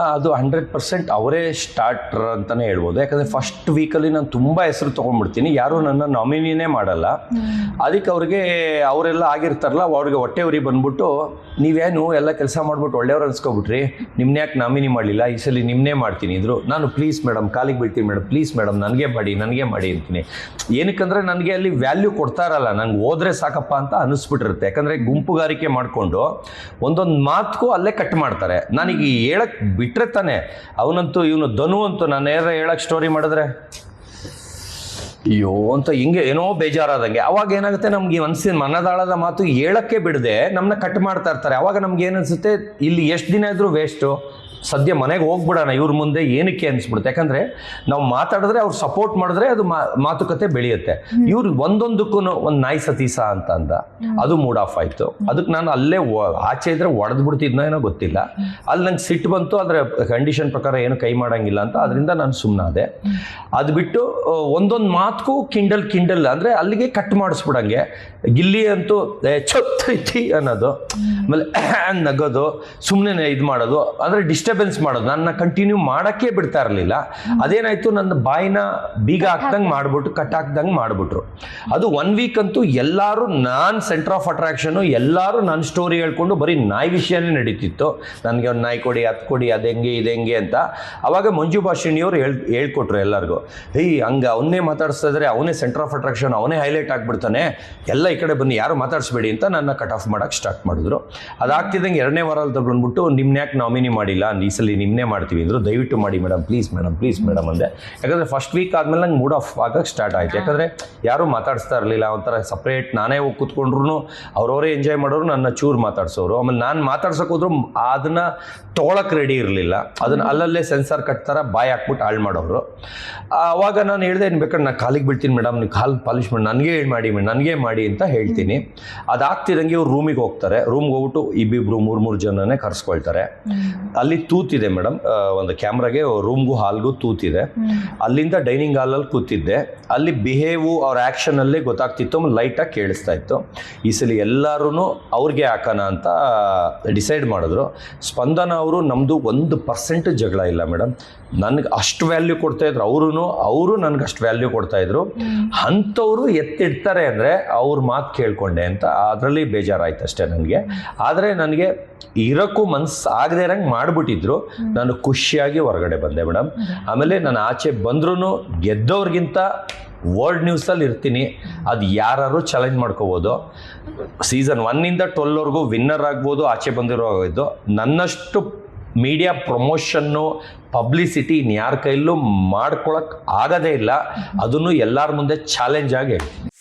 ಅದು hundred percent ಅವರೇ starter ಅಂತಾನೆ ಹೇಳ್ಬೋದು. ಯಾಕಂದರೆ ಫಸ್ಟ್ ವೀಕಲ್ಲಿ ನಾನು ತುಂಬ ಹೆಸರು ತೊಗೊಂಡ್ಬಿಡ್ತೀನಿ. ಯಾರು ನನ್ನ ನಾಮಿನಿನೇ ಮಾಡಲ್ಲ. ಅದಕ್ಕೆ ಅವ್ರಿಗೆ ಅವರೆಲ್ಲ ಆಗಿರ್ತಾರಲ್ಲ ಅವ್ರಿಗೆ ಹೊಟ್ಟೆ ಉರಿ ಬಂದ್ಬಿಟ್ಟು ನೀವೇನು ಎಲ್ಲ ಕೆಲಸ ಮಾಡ್ಬಿಟ್ಟು ಒಳ್ಳೆಯವ್ರು ಅನ್ಸ್ಕೊಬಿಟ್ರಿ. ನಿಮ್ನ ಯಾಕೆ ನಾಮಿನಿ ಮಾಡಲಿಲ್ಲ? ಈ ಸಲ ನಿಮ್ಮನ್ನೇ ಮಾಡ್ತೀನಿ ಇದ್ರು ನಾನು ಪ್ಲೀಸ್ ಮೇಡಮ್ ಕಾಲಿಗೆ ಬೀಳ್ತೀನಿ ಮೇಡಮ್ ಪ್ಲೀಸ್ ಮೇಡಮ್ ನನಗೆ ಮಾಡಿ ನನಗೆ ಮಾಡಿ ಅಂತೀನಿ. ಏನಕ್ಕಂದ್ರೆ ನನಗೆ ಅಲ್ಲಿ ವ್ಯಾಲ್ಯೂ ಕೊಡ್ತಾ ಇರಲ್ಲ. ನಂಗೆ ಹೋದ್ರೆ ಸಾಕಪ್ಪ ಅಂತ ಅನಿಸ್ಬಿಟ್ಟಿರುತ್ತೆ. ಯಾಕಂದ್ರೆ ಗುಂಪುಗಾರಿಕೆ ಮಾಡಿಕೊಂಡು ಒಂದೊಂದು ಮಾತುಗೂ ಅಲ್ಲೇ ಕಟ್ ಮಾಡ್ತಾರೆ. ನನಗೆ ಹೇಳಕ್ ಬಿಟ್ರೆ ತಾನೆ? ಅವನಂತೂ ಇವನು ಧನು ಅಂತೂ ನಾನು ಏನಾರ ಹೇಳಕ್ ಸ್ಟೋರಿ ಮಾಡಿದ್ರೆ? ಅಯ್ಯೋ ಅಂತ ಹಿಂಗೆ ಏನೋ ಬೇಜಾರಾದಂಗೆ. ಅವಾಗ ಏನಾಗುತ್ತೆ? ನಮ್ಗೆ ಮನಸ್ಸಿನ ಮನದಾಳದ ಮಾತು ಹೇಳಕ್ಕೆ ಬಿಡದೆ ನಮ್ಮನ್ನ ಕಟ್ ಮಾಡ್ತಾ ಇರ್ತಾರೆ. ಅವಾಗ ನಮ್ಗೆ ಏನನ್ಸುತ್ತೆ ಇಲ್ಲಿ ಎಷ್ಟು ದಿನ ಇದ್ರೂ ವೇಸ್ಟು ಸದ್ಯ ಮನೆಗೆ ಹೋಗ್ಬಿಡೋಣ ಇವ್ರ ಮುಂದೆ ಏನಕ್ಕೆ ಅನ್ಸ್ಬಿಡುತ್ತೆ? ಯಾಕಂದ್ರೆ ನಾವು ಮಾತಾಡಿದ್ರೆ ಅವ್ರು ಸಪೋರ್ಟ್ ಮಾಡಿದ್ರೆ ಅದು ಮಾತುಕತೆ ಬೆಳೆಯುತ್ತೆ. ಇವ್ರು ಒಂದೊಂದಕ್ಕೂ ಒಂದು ನಾಯಿ ಸತೀಸ ಅಂತ ಅಂದ. ಅದು ಮೂಡ್ ಆಫ್ ಆಯ್ತು. ಅದಕ್ಕೆ ನಾನು ಅಲ್ಲೇ ಆಚೆ ಇದ್ರೆ ಒಡೆದು ಬಿಡ್ತಿದ್ನೋ ಏನೋ ಗೊತ್ತಿಲ್ಲ. ಅಲ್ಲಿ ನಂಗೆ ಸಿಟ್ಟು ಬಂತು ಅದರ ಕಂಡೀಷನ್ ಪ್ರಕಾರ ಏನು ಕೈ ಮಾಡಂಗಿಲ್ಲ ಅಂತ. ಅದರಿಂದ ನಾನು ಸುಮ್ಮನಾದೆ ಅದು ಬಿಟ್ಟು ಒಂದೊಂದು ಮಾತಕ್ಕೂ ಕಿಂಡಲ್ ಕಿಂಡಲ್ ಅಂದರೆ ಅಲ್ಲಿಗೆ ಕಟ್ ಮಾಡಿಸ್ಬಿಡಂಗೆ. ಗಿಲ್ಲಿ ಅಂತೂ ಚೊತ್ತೈತಿ ಅನ್ನೋದು. ಆಮೇಲೆ ನಗೋದು ಸುಮ್ಮನೆ ಇದು ಮಾಡೋದು. ಅಂದರೆ ಡಿಸ್ಟರ್ಬೆನ್ಸ್ ಮಾಡೋದು. ನನ್ನ ಕಂಟಿನ್ಯೂ ಮಾಡೋಕ್ಕೆ ಬಿಡ್ತಾ ಇರಲಿಲ್ಲ. ಅದೇನಾಯ್ತು? ನನ್ನ ಬಾಯಿನ ಬೀಗ ಹಾಕ್ದಂಗೆ ಮಾಡಿಬಿಟ್ಟು ಕಟ್ ಹಾಕ್ದಂಗೆ ಮಾಡಿಬಿಟ್ರು. ಅದು ಒನ್ ವೀಕ್ ಅಂತೂ ಎಲ್ಲರೂ ನಾನು ಸೆಂಟರ್ ಆಫ್ ಅಟ್ರಾಕ್ಷನು ಎಲ್ಲರೂ ನನ್ನ ಸ್ಟೋರಿ ಹೇಳ್ಕೊಂಡು ಬರೀ ನಾಯಿ ವಿಷಯನೇ ನಡೀತಿತ್ತು. ನನಗೆ ಒಂದು ನಾಯಿ ಕೊಡಿ ಅದು ಕೊಡಿ ಅದು ಹೆಂಗೆ ಇದು ಹೆಂಗೆ ಅಂತ. ಅವಾಗ ಮಂಜು ಭಾಷಿಣಿಯವರು ಹೇಳ್ ಹೇಳ್ಕೊಟ್ರು ಎಲ್ಲರಿಗೂ. ಏಯ್ ಹಂಗೆ ಅವನ್ನೇ ಮಾತಾಡಿಸ್ತಾ ಇದ್ರೆ ಅವನೇ ಸೆಂಟರ್ ಆಫ್ ಅಟ್ರಾಕ್ಷನ್ ಅವನೇ ಹೈಲೈಟ್ ಆಗಿಬಿಡ್ತಾನೆ. ಎಲ್ಲ ಈ ಕಡೆ ಬನ್ನಿ ಯಾರು ಮಾತಾಡಿಸ್ಬೇಡಿ ಅಂತ ನನ್ನ ಕಟ್ ಆಫ್ ಮಾಡೋಕ್ಕೆ ಸ್ಟಾರ್ಟ್ ಮಾಡಿದ್ರು. ಅದಾಗ್ತಿದ್ದಂಗೆ ಎರಡನೇ ವಾರಲ್ಲಿ ತಗೊಂಡ್ಬಿಟ್ಟು ನಿಮ್ನ ಯಾಕೆ ನಾಮಿನಿ ಮಾಡಿಲ್ಲ ಈ ಸಲ ನಿಮ್ಮನ್ನೇ ಮಾಡ್ತೀವಿ ಅಂದರು ದಯವಿಟ್ಟು ಮಾಡಿ madam please madam please madam ಅಂದೆ. ಯಾಕಂದರೆ ಫಸ್ಟ್ ವೀಕ್ ಆದಮೇಲೆ ನಂಗೆ ಮೂಡ್ ಆಫ್ ಆಗಕ್ಕೆ ಸ್ಟಾರ್ಟ್ ಆಯಿತು. ಯಾಕಂದರೆ ಯಾರೂ ಮಾತಾಡಿಸ್ತಾ ಇರಲಿಲ್ಲ ಒಂಥರ ಸಪ್ರೇಟ್ ನಾನೇ ಹೋಗಿ ಕೂತ್ಕೊಂಡ್ರು ಅವ್ರವರೇ ಎಂಜಾಯ್ ಮಾಡೋರು ನನ್ನ ಚೂರು ಮಾತಾಡ್ಸೋರು. ಆಮೇಲೆ ನಾನು ಮಾತಾಡ್ಸೋಕೆ ಹೋದ್ರು ಅದನ್ನು ತೊಗೊಳಕ್ಕೆ ರೆಡಿ ಇರಲಿಲ್ಲ. ಅದನ್ನು ಅಲ್ಲಲ್ಲೇ ಸೆನ್ಸರ್ ಥರ ಬಾಯಿ ಹಾಕ್ಬಿಟ್ಟು ಹಾಳು ಮಾಡೋರು. ಆವಾಗ ನಾನು ಹೇಳಿದೆ ಏನು ಬೇಕಾದ್ರೆ ನಾನು ಕಾಲಿಗೆ ಬಿಡ್ತೀನಿ ಮೇಡಮ್ ನೀವು ಕಾಲು ಪಾಲಿಶ್ ಮಾಡಿ ನನಗೆ ಹೇಳಿ ಮಾಡಿ ನನಗೆ ಮಾಡಿ ಅಂತ ಹೇಳ್ತೀನಿ. ಅದಾಗ್ತಿದ್ದಂಗೆ ಇವ್ರು ರೂಮಿಗೆ ಹೋಗ್ತಾರೆ. ರೂಮ್ಗೆ ಹೋಗ್ಬಿಟ್ಟು ಇಬ್ಬಿಬ್ರು ಮೂರು ಮೂರು ಜನನೇ ಕರ್ಸ್ಕೊಳ್ತಾರೆ. ಅಲ್ಲಿ ತೂತಿದೆ ಮೇಡಮ್. ಒಂದು ಕ್ಯಾಮ್ರಾಗೆ, ರೂಮ್ಗೂ, ಹಾಲ್ಗೂ ತೂತಿದೆ. ಅಲ್ಲಿಂದ ಡೈನಿಂಗ್ ಹಾಲಲ್ಲಿ ಕೂತಿದ್ದೆ. ಅಲ್ಲಿ ಬಿಹೇವು ಅವ್ರ ಆ್ಯಕ್ಷನಲ್ಲೇ ಗೊತ್ತಾಗ್ತಿತ್ತು ಲೈಟಾಗಿ ಕೇಳಿಸ್ತಾ ಇತ್ತು. ಈ ಸಲ ಎಲ್ಲರೂ ಅವ್ರಿಗೆ ಹಾಕೋಣ ಅಂತ ಡಿಸೈಡ್ ಮಾಡಿದ್ರು. ಸ್ಪಂದನ ಅವರು ನಮ್ಮದು ಒಂದು ಪರ್ಸೆಂಟ್ ಜಗಳ ಇಲ್ಲ ಮೇಡಮ್. ನನಗೆ ಅಷ್ಟು ವ್ಯಾಲ್ಯೂ ಕೊಡ್ತಾ ಇದ್ರು. ಅವರು ಅವರು ನನಗೆ ಅಷ್ಟು ವ್ಯಾಲ್ಯೂ ಕೊಡ್ತಾ ಇದ್ರು. ಅಂಥವ್ರು ಎತ್ತಿಡ್ತಾರೆ ಅಂದರೆ ಅವ್ರ ಮಾತು ಕೇಳ್ಕೊಂಡೆ ಅಂತ. ಅದರಲ್ಲಿ ಬೇಜಾರಾಯ್ತು ಅಷ್ಟೇ ನನಗೆ. ಆದರೆ ನನಗೆ ಇರೋಕ್ಕೂ ಮನ್ಸು ಆಗದೆ ಇರಂಗೆ ಮಾಡಿಬಿಟ್ಟಿದ್ರು ನಾನು ಖುಷಿಯಾಗಿ ಹೊರಗಡೆ ಬಂದೆ ಮೇಡಮ್. ಆಮೇಲೆ ನಾನು ಆಚೆ ಬಂದ್ರೂ ಗೆದ್ದವ್ರಿಗಿಂತ ವರ್ಲ್ಡ್ ನ್ಯೂಸಲ್ಲಿ ಇರ್ತೀನಿ. ಅದು ಯಾರು ಚಾಲೆಂಜ್ ಮಾಡ್ಕೋಬೋದು. ಸೀಸನ್ ಒನ್ನಿಂದ ಟ್ವೆಲ್ವರೆಗೂ ವಿನ್ನರ್ ಆಗ್ಬೋದು ಆಚೆ ಬಂದಿರೋ ಇದು. ನನ್ನಷ್ಟು ಮೀಡಿಯಾ ಪ್ರಮೋಷನ್ನು ಪಬ್ಲಿಸಿಟಿ ಇನ್ಯಾರ ಕೈಲೂ ಮಾಡ್ಕೊಳಕ್ಕೆ ಆಗದೇ ಇಲ್ಲ. ಅದನ್ನು ಎಲ್ಲರ ಮುಂದೆ ಚಾಲೆಂಜ್ ಆಗಿ ಹೇಳ್ತೀನಿ.